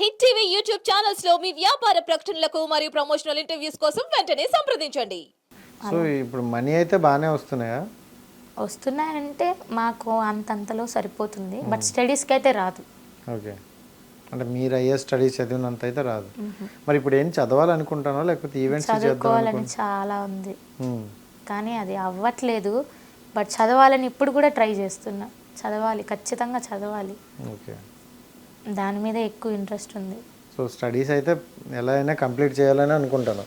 Hit TV YouTube ఛానల్స్లో మీ వ్యాపార ప్రకటనలకు మరియు ప్రమోషనల్ ఇంటర్వ్యూస్ కోసం వెంటనే సంప్రదించండి. సో ఇప్పుడు మనీ అయితే బాగానే వస్తున్నాయా? వస్తున్నాయంటే మాకు అంతంతలో సరిపోతుంది బట్ స్టడీస్కి అయితే రాదు. ఓకే. అంటే మీరు అయ్యే స్టడీస్ చదివినంత అయితే రాదు. మరి ఇప్పుడు ఏం చదవాలనుకుంటానో లేకపోతే ఈవెంట్స్ చేద్దాం చదువుకోవాలని చాలా ఉంది. కానీ అది అవ్వట్లేదు బట్ చదవాలని ఇప్పుడు కూడా ట్రై చేస్తున్నా. చదవాలి ఖచ్చితంగా చదవాలి. ఓకే. దాని మీద ఎక్కువ ఇంట్రెస్ట్ ఉంది. సో స్టడీస్ అయితే ఎలా అయినా కంప్లీట్ చేయాలని అనుకుంటాను.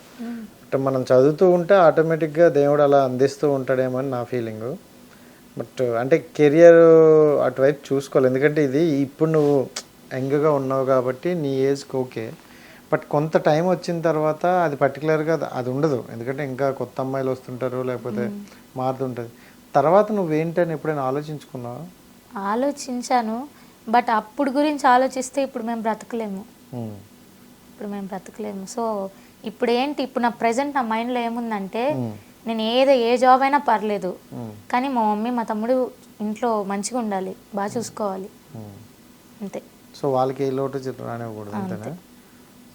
అంటే మనం చదువుతూ ఉంటే ఆటోమేటిక్గా దేవుడు అలా అందిస్తూ ఉంటాడేమో అని నా ఫీలింగ్. బట్ అంటే కెరియర్ అటువైపు చూసుకోవాలి. ఎందుకంటే ఇది ఇప్పుడు నువ్వు యంగ్గా ఉన్నావు కాబట్టి నీ ఏజ్కి ఓకే. బట్ కొంత టైం వచ్చిన తర్వాత అది పర్టికులర్గా అది ఉండదు. ఎందుకంటే ఇంకా కొత్త అమ్మాయిలు వస్తుంటారు లేకపోతే మారుతుంటుంది. తర్వాత నువ్వేంటని ఎప్పుడైనా ఆలోచించుకున్నావా? ఆలోచించాను. బట్ అప్పుడు గురించి ఆలోచిస్తే ఇప్పుడు మేము బ్రతకలేము. ఉమ్. ఇప్పుడు మేము బ్రతకలేము. సో ఇప్పుడు ఏంటి? ఇప్పుడు నా ప్రజెంట్ నా మైండ్లో ఏముందంటే నేను ఏదో ఏ జాబ్ అయినా పర్లేదు. ఉమ్. కానీ మా మమ్మీ మా తమ్ముడు ఇంట్లో మంచిగా ఉండాలి బాగా చూసుకోవాలి. అంతే. సో వాళ్ళకి ఏ లోటు చిత్రం రానివ్వకూడదు అంతేనా?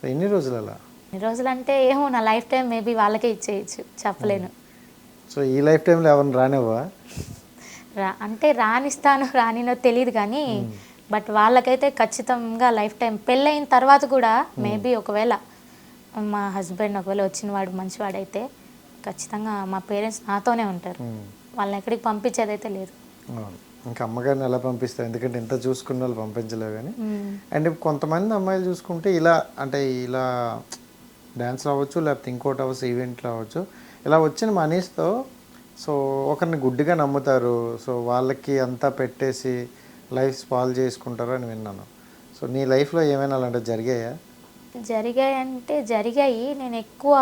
సో ఎన్ని రోజులు అలా ఎన్ని రోజులు అంటే ఏమో నా లైఫ్ టైం మేబీ వాళ్ళకే ఇచ్చేయచ్చు చెప్పలేను. సో ఈ లైఫ్ టైంలో ఎవరిని రానివ్వా? రా అంటే రానిస్తాను రానినో తెలియదు కానీ బట్ వాళ్ళకైతే ఖచ్చితంగా లైఫ్ టైం. పెళ్ళైన తర్వాత కూడా మేబీ ఒకవేళ మా హస్బెండ్ ఒకవేళ వచ్చిన వాడు మంచివాడైతే ఖచ్చితంగా మా పేరెంట్స్ నాతోనే ఉంటారు. వాళ్ళని ఎక్కడికి పంపించేదైతే లేదు. ఇంకా అమ్మగారిని ఎలా పంపిస్తారు? ఎందుకంటే ఇంత చూసుకున్న వాళ్ళు పంపించలేవు కానీ. అండ్ కొంతమంది అమ్మాయిలు చూసుకుంటే ఇలా అంటే ఇలా డ్యాన్స్ అవ్వచ్చు లేకపోతే ఇంకోటి అవ్వచ్చు ఈవెంట్లు అవ్వచ్చు ఇలా వచ్చిన మనీస్తో సో ఒకరిని గుడ్డిగా నమ్ముతారు. సో వాళ్ళకి అంతా పెట్టేసి లైఫ్ స్పాల్ చేసుకుంటారు అని విన్నాను. సో నీ లైఫ్లో ఏమైనా అలాంటివి జరిగాయా? జరిగాయంటే జరిగాయి. నేను ఎక్కువ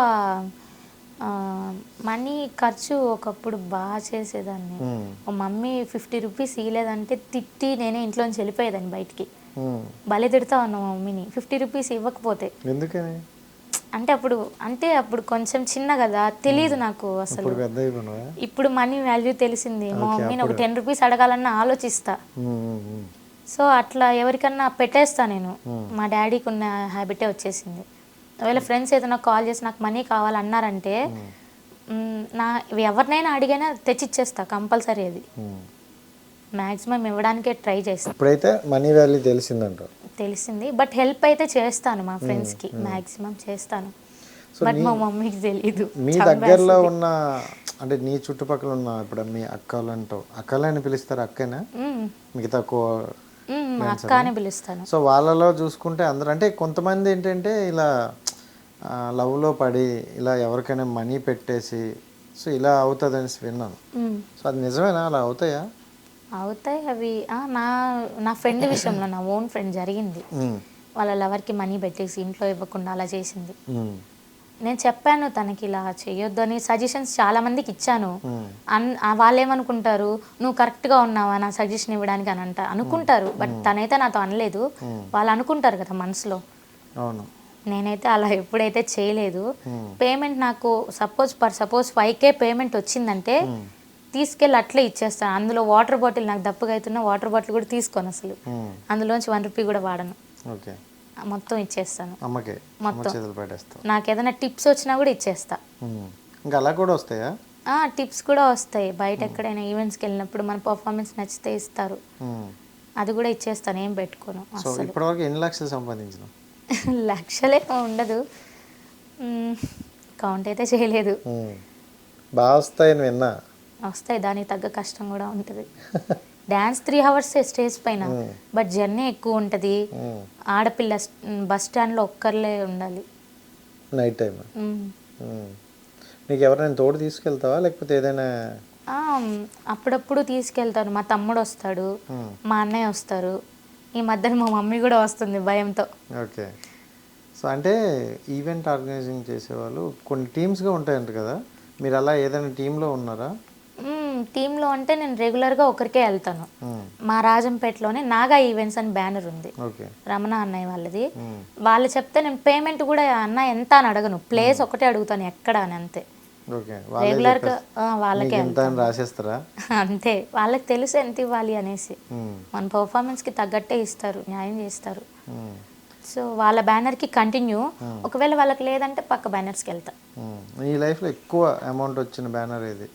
మనీ ఖర్చు ఒకప్పుడు బాగా చేసేదాన్ని. మా మమ్మీ ఫిఫ్టీ రూపీస్ ఇవ్వలేదంటే తిట్టి నేనే ఇంట్లోంచి వెళ్ళిపోయేదాన్ని బయటికి. భలే తిడతా ఉన్నా మా మమ్మీని. ఫిఫ్టీ రూపీస్ ఇవ్వకపోతే. ఎందుకని? అంటే అప్పుడు అంటే అప్పుడు కొంచెం చిన్న కదా తెలియదు నాకు అసలు. ఇప్పుడు మనీ వాల్యూ తెలిసింది. మా మమ్మీని ఒక టెన్ రూపీస్ అడగాలన్నా ఆలోచిస్తా. సో అట్లా ఎవరికన్నా పెట్టేస్తా నేను. మా డాడీకి ఉన్న హ్యాబిటే వచ్చేసింది. ఒకవేళ ఫ్రెండ్స్ ఏదైనా కాల్ చేసి నాకు మనీ కావాలన్నారంటే నా ఎవరినైనా అడిగైనా తెచ్చిచ్చేస్తా కంపల్సరీ అది. మ్మ్. మ్యాక్సిమం ఇవ్వడానికే ట్రై చేస్తా. ఇప్పుడైతే మనీ వాల్యూ తెలిసిందంట. తెలిసింది. బట్ హెల్ప్ అయితే చేస్తాను మా ఫ్రెండ్స్కి. మ్యాక్సిమం చేస్తాను. బట్ మా మమ్మీకి తెలీదు. మీ దగ్గరలో ఉన్న అంటే నీ చుట్టుపక్కల ఉన్న ఇప్పుడు మీ అక్కలు అంటావు అక్కలని పిలుస్తారు అక్కనా? మిగతా కో మ్, అక్క అని? పిలుస్తాను. సో వాళ్ళలో చూసుకుంటే అందరూ అంటే కొంతమంది ఏంటంటే ఇలా ఆ, లవ్లో పడి ఇలా ఎవరికైనా మనీ పెట్టేసి సో ఇలా అవుతుంది అనేసి విన్నాను సో అది నిజమేనా? అలా అవుతాయా? అవుతాయి అవి. ఆ, నా నా ఫ్రెండ్ విషయంలో నా ఓన్ ఫ్రెండ్ జరిగింది. వాళ్ళ లవర్కి మనీ పెట్టేసి ఇంట్లో ఇవ్వకుండా అలా చేసింది. నేను చెప్పాను తనకి ఇలా చేయొద్దు అని సజెషన్స్ చాలా మందికి ఇచ్చాను. అన్ ఆ వాళ్ళు ఏమనుకుంటారు నువ్వు కరెక్ట్గా ఉన్నావా? నా సజెషన్ ఇవ్వడానికి అని అంట అనుకుంటారు. బట్ తనైతే నాతో అనలేదు. వాళ్ళు అనుకుంటారు కదా మనసులో. అవును. నేనైతే అలా ఎప్పుడైతే చేయలేదు. పేమెంట్ నాకు suppose per suppose five K payment వచ్చిందంటే తీసుకెళ్ళి అట్లే ఇచ్చేస్తాను. అందులో వాటర్ బాటిల్ నాకు దప్పుగా అవుతున్న వాటర్ బాటిల్ కూడా తీసుకోను అసలు. అందులోంచి వన్ రూపీ కూడా వాడను. మొత్తం ఇచ్చేస్తాను. మొత్తం. నాకు ఏదైనా టిప్స్ వచ్చినా కూడా ఇచ్చేస్తా. ఇంకా అలా కూడా వస్తాయా? ఆ, టిప్స్ కూడా వస్తాయి. బయట ఎక్కడైనా ఈవెంట్స్కి వెళ్ళినప్పుడు మన పర్ఫార్మెన్స్ నచ్చితే ఇస్తారు. అది కూడా ఇచ్చేస్తాను. ఏం పెట్టుకోను ఇప్పటివరకు ఎన్ని లక్షలు సంపాదించినావు? లక్షలే ఉండదు. కౌంట్ అయితే చేయలేదు. బాగా వస్తాయని విన్నా. వస్తాయి. దానికి తగ్గ కష్టం కూడా ఉంటుంది. డ్యాన్స్ త్రీ అవర్స్ స్టేజ్ పైన. బట్ జర్నీ ఎక్కువ ఉంటుంది. ఆడపిల్ల బస్ స్టాండ్లో ఒక్కర్లే ఉండాలి. Night time. నీకు ఎవరైనా తోడు తీసుకెళ్తావా? లేకపోతే ఏదైనా అప్పుడప్పుడు తీసుకెళ్తాను మా తమ్ముడు వస్తాడు. మా. అన్నయ్య వస్తారు. ఈ మధ్యన మా మమ్మీ కూడా వస్తుంది భయంతో. ఓకే. సో అంటే ఈవెంట్ ఆర్గనైజింగ్ చేసేవాళ్ళు కొన్ని టీమ్స్గా ఉంటాయంట కదా? మీరు అలా ఏదైనా టీంలో ఉన్నారా? మ్మ్, టీంలో అంటే నేను రెగ్యులర్గా ఒకరికే వెళ్తాను. మా రాజంపేటలోనే నాగా ఈవెంట్స్ అని బ్యానర్ ఉంది. రమణ అన్నయ్య వాళ్ళది. వాళ్ళు చెప్తే నేను పేమెంట్ కూడా అన్న ఎంత అని అడగను. ప్లేస్ ఒకటే అడుగుతాను ఎక్కడ అని అంతే. రెగ్యులర్గా వాళ్ళకే రాసేస్తారా? అంతే. వాళ్ళకి తెలుసు ఎంత ఇవ్వాలి అనేసి. మన పర్ఫార్మెన్స్కి తగ్గట్టే ఇస్తారు న్యాయం చేస్తారు. సో వాళ్ళ బ్యానర్కి కంటిన్యూ. ఒకవేళ వాళ్ళకి లేదంటే పక్క బ్యానర్స్కి వెళ్తా. నీ లైఫ్లో ఎక్కువ అమౌంట్ వచ్చిన బ్యానర్ ఏది?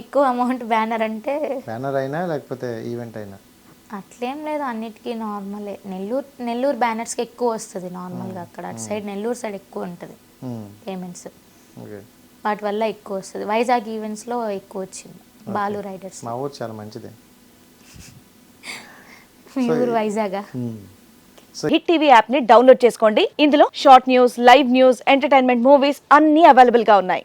ఎక్కువ అమౌంట్ బ్యానర్ అంటే బ్యానర్ అయినా లేకపోతే ఈవెంట్ అయినా? అట్లేం లేదు అన్నిటికీ నార్మలే నెల్లూరు నెల్లూరు బ్యానర్స్కి ఎక్కువ వస్తుంది నార్మల్గా అక్కడ. అటు సైడ్ నెల్లూరు సైడ్ ఎక్కువ ఉంటుంది. పేమెంట్స్ ఓకే వాటి వల్ల ఎక్కువ వస్తుంది. వైజాగ్ ఈవెంట్స్లో ఎక్కువ వచ్చింది. బాలు రైడర్స్. మా ఊరు చాలా మంచిదే. మీ ఊరు వైజాగా. హిట్ టీవీ యాప్ని డౌన్లోడ్ చేసుకోండి. ఇందులో short news live news entertainment movies అన్ని అవైలబుల్గా ఉన్నాయి.